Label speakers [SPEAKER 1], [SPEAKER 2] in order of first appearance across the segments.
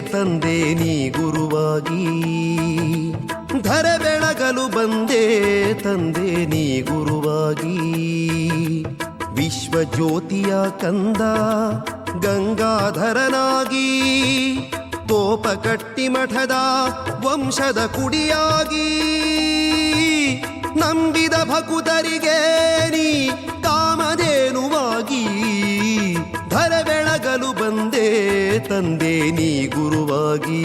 [SPEAKER 1] ತಂದೆ ನೀ ಗುರುವಾಗಿ. ಧರೆ ಬೆಳಗಲು ಬಂದೆ ತಂದೆ ನೀ ಗುರುವಾಗಿ. ವಿಶ್ವ ಜ್ಯೋತಿಯ ಕಂದ ಗಂಗಾಧರನಾಗಿ ಕೋಪ ಮಠದ ವಂಶದ ಕುಡಿಯಾಗಿ. ನಂಬಿದ ಭಕುತರಿಗೆ ನೀ ತಂದೆ ನೀ ಗುರುವಾಗಿ.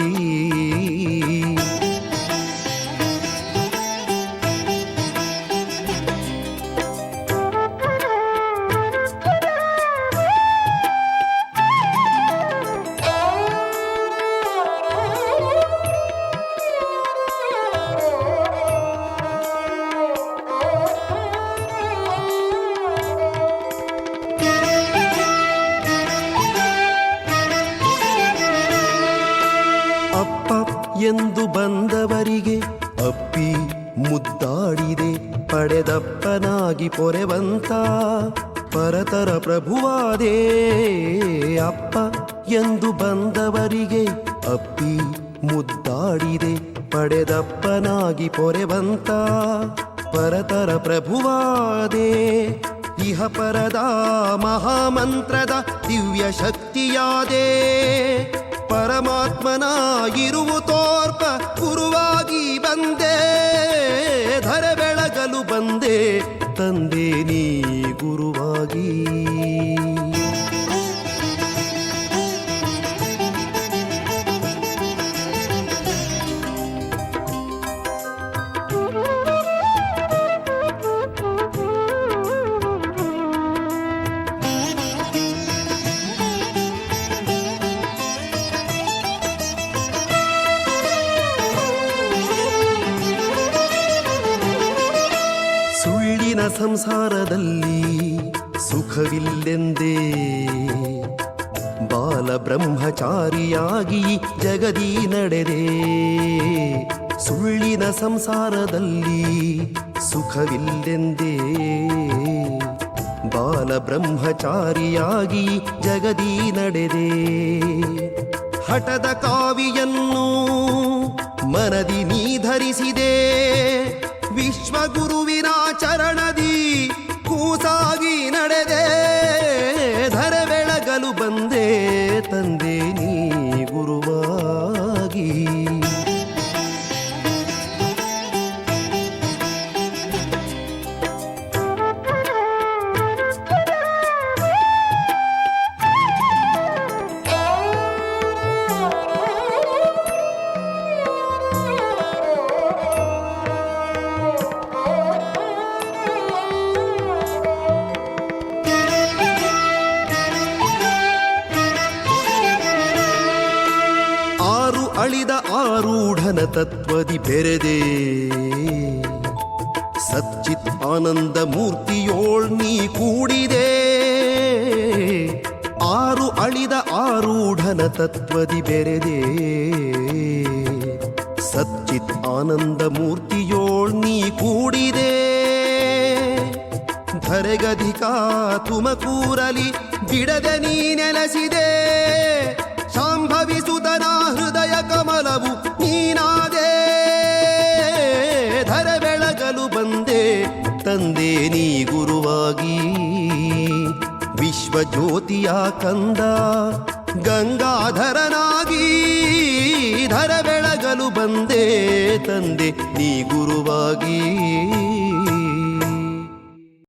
[SPEAKER 1] ಎಂದು ಬಂದವರಿಗೆ ಅಪ್ಪಿ ಮುದ್ದಾಡಿದೆ, ಪಡೆದಪ್ಪನಾಗಿ ಪೊರೆವಂತ ಪರತರ ಪ್ರಭುವಾದೇ ಅಪ್ಪ ಎಂದು ಬಂದವರಿಗೆ ಅಪ್ಪಿ ಮುದ್ದಾಡಿದೆ, ಪಡೆದಪ್ಪನಾಗಿ ಪೊರೆವಂತ ಪರತರ ಪ್ರಭುವಾದೇ. ಇಹ ಪರದ ಮಹಾಮಂತ್ರದ ದಿವ್ಯ ಶಕ್ತಿಯಾದೇ. ಪರಮಾತ್ಮನ ಇರುವು ತೋರ್ಪ ಗುರುವಾಗಿ ಸಂಸಾರದಲ್ಲಿ ಸುಖವಿಲ್ಲೆಂದೇ. ಬಾಲ ಬ್ರಹ್ಮಚಾರಿಯಾಗಿ ಜಗದಿ ನಡೆದೆ. ಸುಳ್ಳಿನ ಸಂಸಾರದಲ್ಲಿ ಸುಖವಿಲ್ಲೆಂದೇ. ಬಾಲ ಬ್ರಹ್ಮಚಾರಿಯಾಗಿ ಜಗದಿ ನಡೆದೆ. ಹಠದ ಕಾವಿಯನ್ನು ಮನದಿ ನೀ ಧರಿಸಿದೆ. ವಿಶ್ವಗುರುವಿನ ಆರೂಢನ ತತ್ವದಿ ಬೆರೆದೆ ಸಚ್ಚಿತ್ ಆನಂದ ಮೂರ್ತಿಯೋಳ್ ನೀ ಕೂಡಿದೆ. ಆರು ಅಳಿದ ಆರೂಢನ ತತ್ವದಿ ಬೆರೆದೆ ಸಚ್ಚಿತ್ ಆನಂದ ಮೂರ್ತಿಯೋಳ್ ನೀ ಕೂಡಿದೆ. ಧರೆಗಧಿಕ ತುಮಕೂರಲಿ ಬಿಡದ ನೀ ನೆಲೆಸಿದೆ. ತಂದೆ ನೀ ಗುರುವಾಗಿ ವಿಶ್ವಜ್ಯೋತಿಯ ಕಂದ ಗಂಗಾಧರನಾಗಿ ಧರ ಬೆಳಗಲು ಬಂದೆ ತಂದೆ ನೀ ಗುರುವಾಗಿ.